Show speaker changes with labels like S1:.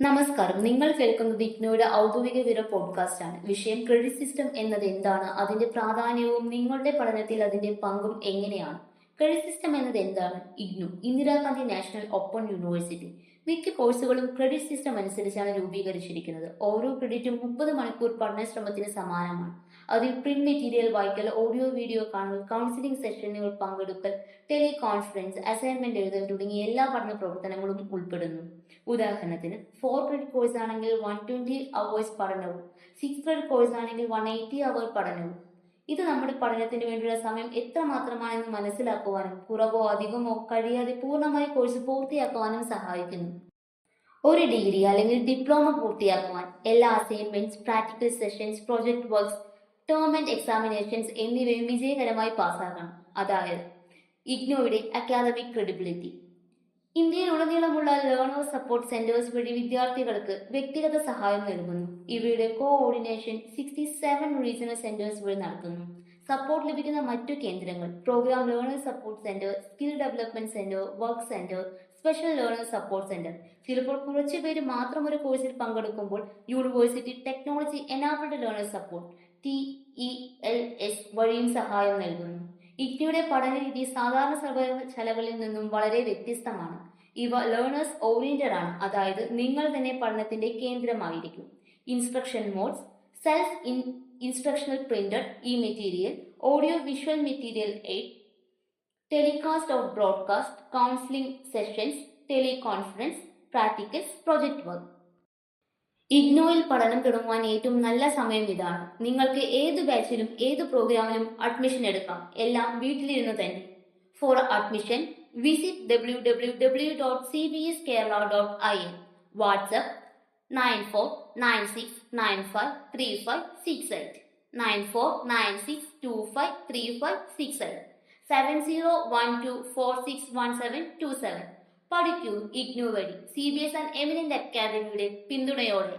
S1: നമസ്കാരം. നിങ്ങൾ കേൾക്കുന്നത് ഇഗ്നോയുടെ ഔദ്യോഗിക വിവര പോഡ്കാസ്റ്റ് ആണ്. വിഷയം ക്രെഡിറ്റ് സിസ്റ്റം എന്നത് എന്താണ്? അതിന്റെ പ്രാധാന്യവും നിങ്ങളുടെ പഠനത്തിൽ അതിന്റെ പങ്കും എങ്ങനെയാണ്? ക്രെഡിറ്റ് സിസ്റ്റം എന്നത് എന്താണ്? IGNOU Indira Gandhi national open university. മിക്ക കോഴ്സുകളും ക്രെഡിറ്റ് സിസ്റ്റം അനുസരിച്ചാണ് രൂപീകരിച്ചിരിക്കുന്നത്. ഓരോ ക്രെഡിറ്റും മുപ്പത് മണിക്കൂർ പഠനശ്രമത്തിന് സമാനമാണ്. അതിൽ പ്രിന്റ് മെറ്റീരിയൽ വായിക്കൽ ഓഡിയോ വീഡിയോ കാണൽ കൗൺസിലിംഗ് സെഷനുകൾ പങ്കെടുക്കൽ ടെലി കോൺഫറൻസ് അസൈൻമെന്റ് എഴുതൽ തുടങ്ങിയ എല്ലാ പഠന പ്രവർത്തനങ്ങളും ഉൾപ്പെടുന്നു. ഉദാഹരണത്തിന് ഫോർ ക്രെഡിറ്റ് കോഴ്സ് ആണെങ്കിൽ വൺ ട്വന്റി അവേഴ്സ് പഠനവും സിക്സ് ക്രെഡിറ്റ് കോഴ്സ് ആണെങ്കിൽ വൺ എയ്റ്റി അവർ പഠനവും. ഇത് നമ്മുടെ പഠനത്തിന് വേണ്ടിയുള്ള സമയം എത്ര മാത്രമാണെന്ന് മനസ്സിലാക്കുവാനും കുറവോ അധികമോ കഴിയാതെ പൂർണമായി കോഴ്സ് പൂർത്തിയാക്കുവാനും സഹായിക്കുന്നു. ഒരു ഡിഗ്രി അല്ലെങ്കിൽ ഡിപ്ലോമ പൂർത്തിയാക്കുവാൻ എല്ലാ assignments practical sessions project works term and examinations എന്നിവയും വിജയകരമായി പാസ്സാക്കണം അതായത് ഇഗ്നോയുടെ അക്കാദമിക് ക്രെഡിബിലിറ്റി ഇന്ത്യയിലുടനീളമുള്ള ലേണേഴ്സ് സപ്പോർട്ട് സെന്റേഴ്സ് വഴി വിദ്യാർത്ഥികൾക്ക് വ്യക്തിഗത സഹായം നൽകുന്നു. ഇവയുടെ coordination sixty seven regional centres വഴി നടത്തുന്നു. സപ്പോർട്ട് ലഭിക്കുന്ന മറ്റു കേന്ദ്രങ്ങൾ programme learners support centre skill development centre work centre special learners support centre ചിലപ്പോൾ കുറച്ചു പേര് മാത്രം ഒരു കോഴ്സിൽ പങ്കെടുക്കുമ്പോൾ university technology enabled learners support T E L S വഴിയും സഹായം നൽകുന്നു. ഇറ്റിയുടെ പഠന രീതി സാധാരണ സർവകലാശാലകളിൽ നിന്നും വളരെ വ്യത്യസ്തമാണ്. ഇവ ലേണേഴ്സ് ഓറിയന്റഡ് ആണ്. അതായത് നിങ്ങൾ തന്നെ പഠനത്തിന്റെ കേന്ദ്രമായിരിക്കും. Instruction modes self in instructional printed e material audio visual material aid telecast of broadcast counselling sessions teleconference practicals project work ഇഗ്നോയിൽ പഠനം തുടങ്ങുവാൻ ഏറ്റവും നല്ല സമയം ഇതാണ്. നിങ്ങൾക്ക് ഏത് ബാച്ചിലും ഏത് പ്രോഗ്രാമിലും അഡ്മിഷൻ എടുക്കാം. എല്ലാം വീട്ടിലിരുന്ന് തന്നെ. For admission visit W W W dot C B S Kerala dot I N WhatsApp nine four nine six nine five three five six eight. Nine four nine six two five three five six eight. Seven zero one two four six one seven two seven. പഠിക്കൂ IGNOU വഴി. C B S and eminent അക്കാദമിയുടെ പിന്തുണയോടെ.